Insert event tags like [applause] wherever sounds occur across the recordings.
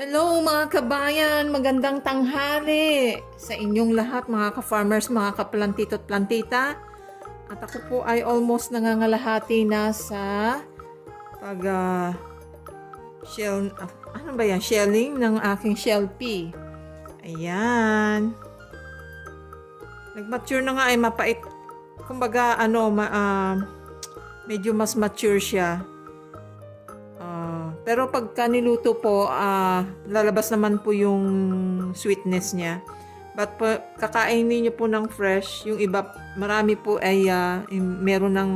Hello mga kabayan, magandang tanghali sa inyong lahat mga ka-farmers, mga ka-plantito at plantita. At ako po ay almost nangangalahati na sa pag ah, shell, ah, ano ba yan, shelling ng aking shell pea. Ayan. Nag-mature na nga ay mapait. Kumbaga ano, ma, ah, medyo mas mature siya. Pero pagka niluto po, ah, lalabas naman po yung sweetness niya. But po, kakainin niyo po ng fresh. Yung iba, marami po ay yung meron ng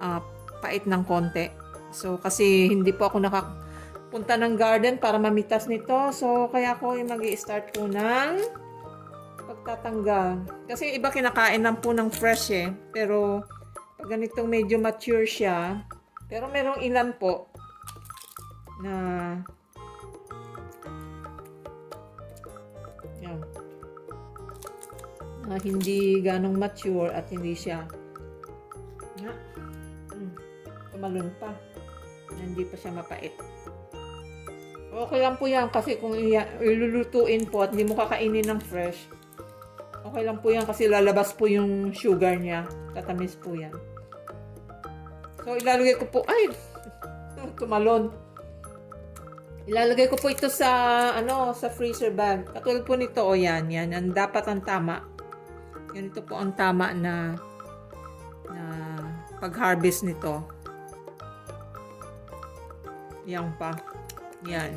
ah, pait ng konti. So, kasi hindi po ako nakapunta ng garden para mamitas nito. So, kaya ako yung mag start po ng pagtatanggal. Kasi iba kinakain lang po ng fresh eh. Pero, pag ganitong medyo mature siya, pero merong ilan po na yan, na hindi ganong mature at hindi siya na mm, tumalon pa. Na hindi pa siya mapait. Okay lang po yan kasi kung ilulutuin po at hindi mo kakainin ng fresh okay lang po yan kasi lalabas po yung sugar niya. Tatamis po yan. So ilalagay ko po ay [laughs] tumalon Ilalagay ko po ito sa ano sa freezer bag. Katulad po nito o yan, yan ang dapat ang tama. Ganito po ang tama na na pag-harvest nito. Yan pa. Yan.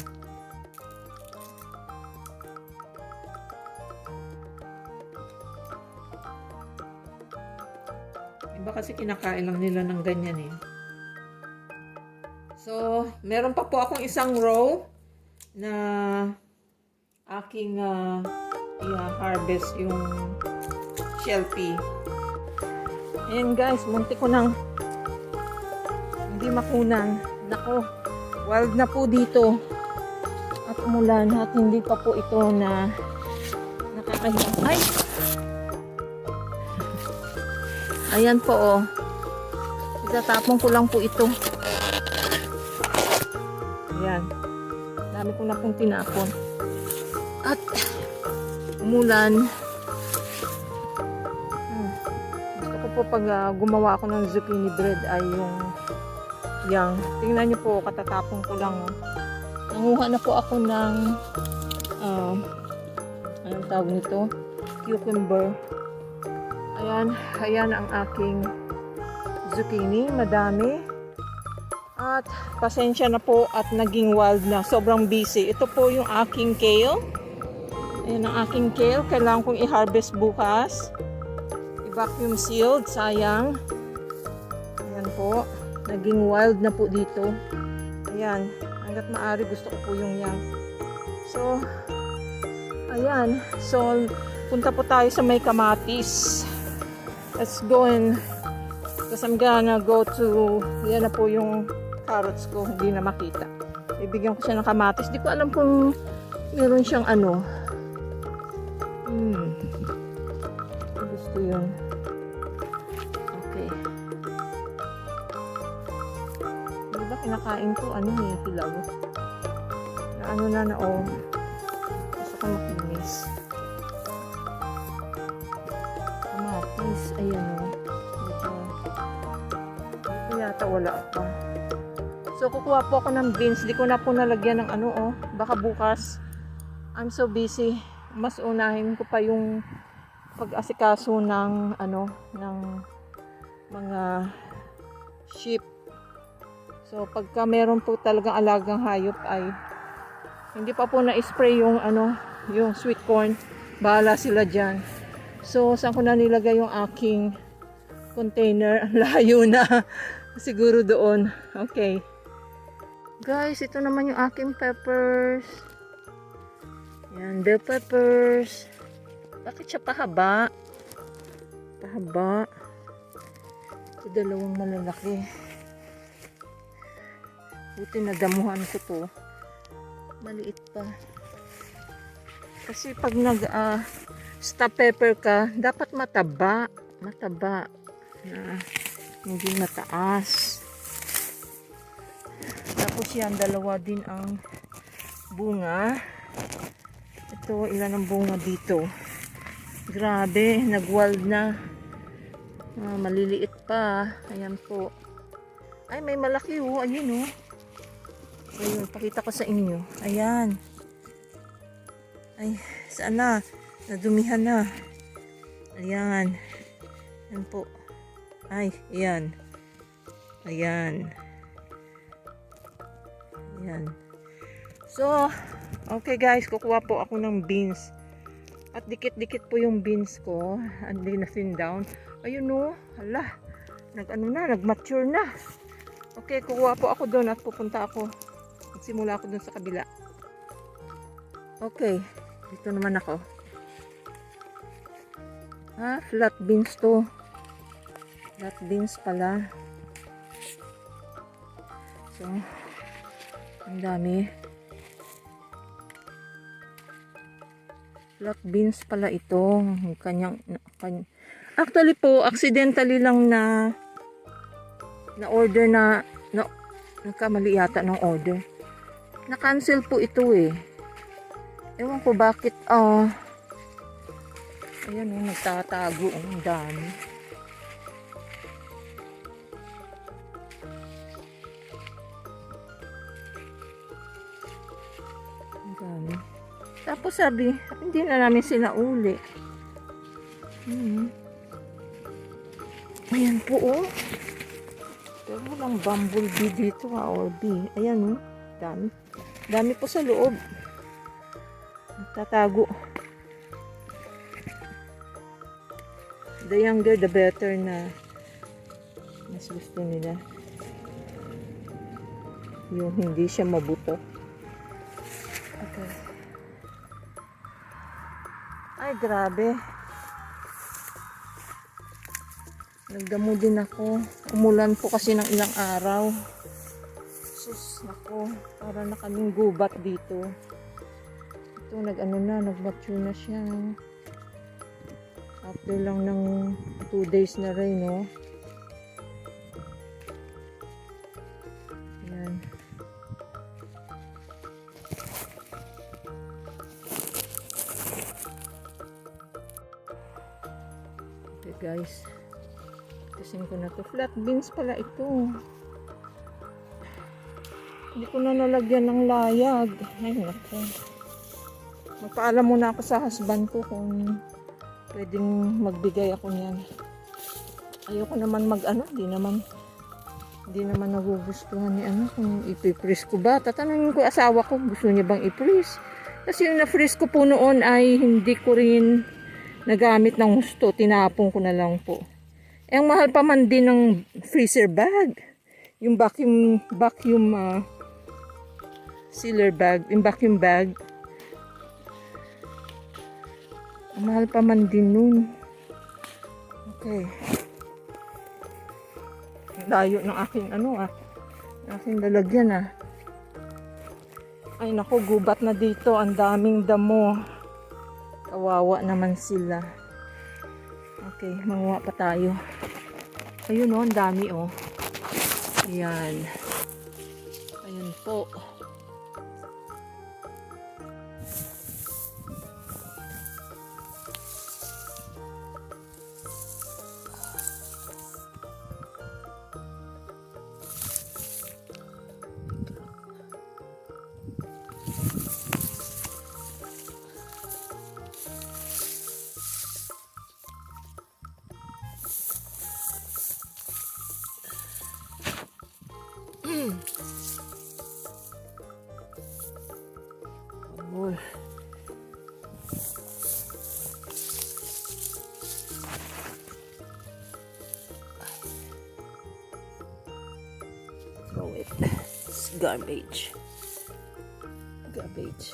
Iba kasi kinakain lang nila ng ganyan eh. So, meron pa po akong isang row na aking uh, i-harvest yung shell pea. Ayan guys, munti ko nang hindi makunan. Nako, wild na po dito. At umulan at hindi pa po ito na nakakahiya. Ay! Ayan po oh. Itatapon ko lang po ito. Dami ko na pong tinapon. At umulan. Hmm. Gusto ko po pag ah, gumawa ako ng zucchini bread ay yung yang. Tingnan niyo po, katatapon ko lang. Oh. Nanguha na po ako ng uh, anong tawag nito? Cucumber. Ayan, ayan ang aking zucchini. Madami. At pasensya na po at naging wild na. Sobrang busy. Ito po yung aking kale. Ayan ang aking kale. Kailangan kong i-harvest bukas. I-vacuum sealed. Sayang. Ayan po. Naging wild na po dito. Ayan. Hanggat maaari gusto ko po yung yan. So, ayan. So, punta po tayo sa may kamatis. Let's go and Tapos I'm gonna go to, yan na po yung carrots ko, hindi na makita. Ibigyan ko siya ng kamatis. Di ko alam kung meron siyang ano. Hmm. Gusto yun. Okay. Di ba kinakain ko, ano eh, hilaw. Na ano na na, oh. Gusto ko makinis. Kamatis, ayan oh. Ito. Ito yata wala pa. So, kukuha po ako ng beans. Di ko na po nalagyan ng ano, oh. Baka bukas. I'm so busy. Mas unahin ko pa yung pag-asikaso ng, ano, ng mga sheep. So, pagka meron po talagang alagang hayop ay hindi pa po na-spray yung, ano, yung sweet corn. Bahala sila dyan. So, saan ko na nilagay yung aking container? [laughs] Ang layo na. Siguro doon. Okay. Guys, ito naman yung aking peppers. Yan, bell peppers. Bakit siya pahaba? Pahaba. Ito dalawang malalaki. Buti na damuhan ko to. Maliit pa. Kasi pag nag ah, stop pepper ka, dapat mataba. Mataba. Na hindi mataas. Tapos yan, dalawa din ang bunga. Ito, ilan ang bunga dito. Grabe, nagwald na. Ah, maliliit pa. Ayan po. Ay, may malaki oh. Ayun oh. Ayun, pakita ko sa inyo. Ayan. Ay, saan na? Nadumihan na. Ayan. Ayan po. Ay, ayan. Ayan. Ayan. So, okay guys, kukuha po ako ng beans. At dikit-dikit po yung beans ko. Hindi na thin down. Ayun no, hala. Nag-ano na, nag-mature na. Okay, kukuha po ako doon at pupunta ako. Magsimula ako doon sa kabila. Okay, dito naman ako. Ah, flat beans to. Flat beans pala. So, ang dami. Flat beans pala ito. Ang kanyang, kany Actually po, accidentally lang na na order na na nagkamali yata ng order. Na-cancel po ito eh. Ewan ko bakit ah Ayan oh, nagtatago ang dami. Tapos sabi, hindi na namin sinauli. Hmm. Ayan po oh. Pero walang bumblebee dito ha, or bee. Ayan oh, dami. Dami po sa loob. Tatago. The younger, the better na mas gusto nila. Yung hindi siya mabuto. Okay. Ay, grabe. Nagdamo din ako. Umulan po kasi ng ilang araw. Sus, nako. Para na kaming gubat dito. Ito, nag-ano na, nag-mature na siya. After lang ng 2 days na rin, no? Guys. Kasing ko na to. Flat beans pala ito. Hindi ko na nalagyan ng layag. Ay, naku. Magpaalam muna ako sa husband ko kung pwedeng magbigay ako niyan. Ayoko naman mag ano, di naman di naman nagugustuhan ni ano kung ipipris ko ba. Tatanungin ko asawa ko, gusto niya bang ipris? Kasi yung na-freeze ko po noon ay hindi ko rin nagamit ng gusto. Tinapon ko na lang po. Eh, ang mahal pa man din ng freezer bag. Yung vacuum, vacuum ah, sealer bag, yung vacuum bag. Ang mahal pa man din nun. Okay. Layo ng aking ano ah. ng Aking lalagyan ah. Ay nako, gubat na dito. Ang daming damo. Kawawa naman sila. Okay, manguha pa tayo. Ayun oh, ang dami oh. Ayan. Ayan po. Uy. Throw it. It's garbage. Garbage.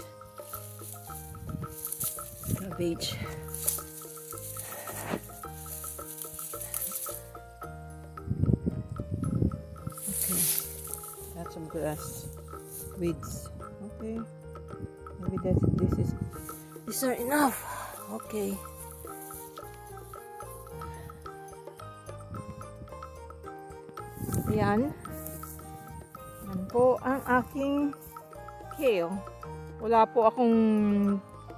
Garbage. Okay. That's some grass. Weeds. Okay. Maybe that's this is these are enough. Okay. Yan. Yan po ang aking kale. wala po akong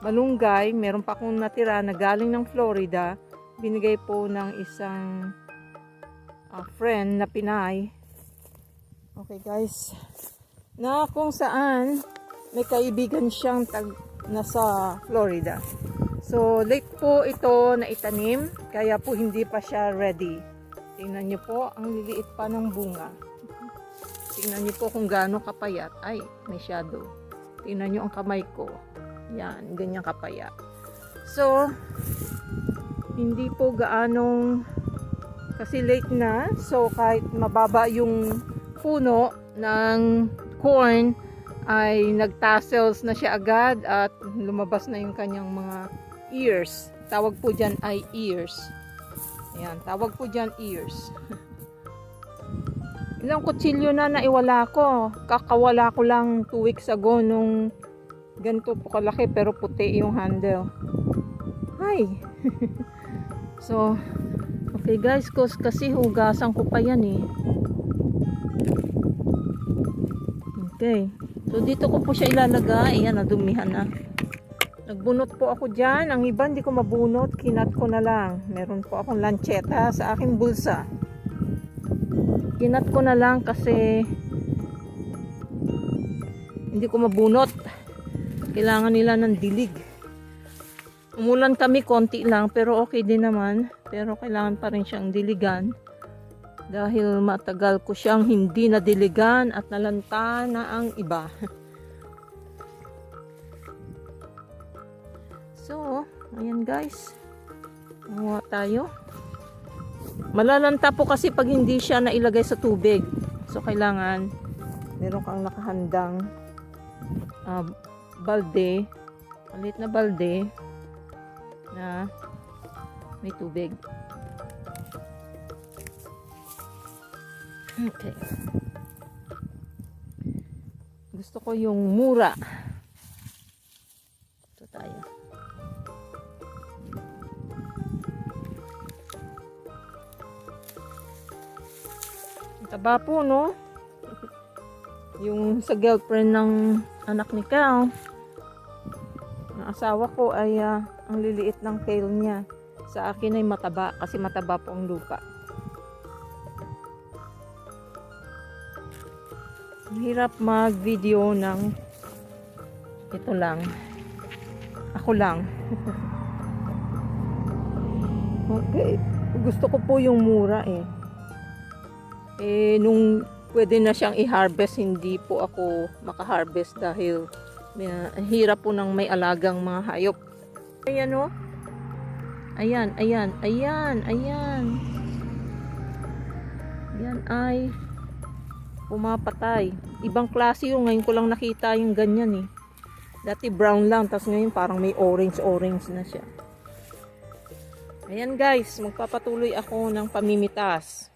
malunggay. Meron pa akong natira na galing ng Florida. Binigay po ng isang ah, friend na Pinay. Okay guys. Na kung saan may kaibigan siyang tag nasa Florida. So late po ito na itanim kaya po hindi pa siya ready. Tingnan niyo po ang liliit pa ng bunga. Tingnan niyo po kung gaano kapayat. Ay, may shadow. Tingnan niyo ang kamay ko. Yan, ganyan kapayat. So, hindi po gaanong kasi late na. So, kahit mababa yung puno ng corn ay nagtassels na siya agad at lumabas na yung kanyang mga ears. Tawag po dyan ay ears. Ayan, tawag po dyan ears. [laughs] Ilang kutsilyo na naiwala ko. Kakawala ko lang 2 weeks ago nung ganito po kalaki pero puti yung handle. Hi! [laughs] so, okay guys, cause kasi hugasan ko pa yan eh. Okay. So, dito ko po siya ilalagay. Ayan, nadumihan na. Nagbunot po ako dyan. Ang iba hindi ko mabunot. Kinat ko na lang. Meron po akong lancheta sa aking bulsa. Kinat ko na lang kasi hindi ko mabunot. Kailangan nila ng dilig. Umulan kami konti lang pero okay din naman. Pero kailangan pa rin siyang diligan. Dahil matagal ko siyang hindi nadiligan at nalanta na ang iba. [laughs] So, ayan guys. Kumuha tayo. Malalanta po kasi pag hindi siya nailagay sa tubig. So, kailangan meron kang nakahandang ah, balde. Malit na balde na may tubig. Okay. Gusto ko yung mura. Ito tayo. Taba po, no? [laughs] Yung sa girlfriend ng anak ni Cal. Ang asawa ko ay ah, ang liliit ng kale niya. Sa akin ay mataba kasi mataba po ang lupa. Hirap mag-video ng ito lang. Ako lang. [laughs] okay. Gusto ko po yung mura eh. Eh, nung pwede na siyang i-harvest, hindi po ako maka-harvest dahil ang hirap po ng may alagang mga hayop. Ayan o. Ayan, ayan, ayan, ayan. Yan ay pumapatay. Ibang klase yung ngayon ko lang nakita yung ganyan eh. Dati brown lang, tapos ngayon parang may orange-orange na siya. Ayan guys, magpapatuloy ako ng pamimitas.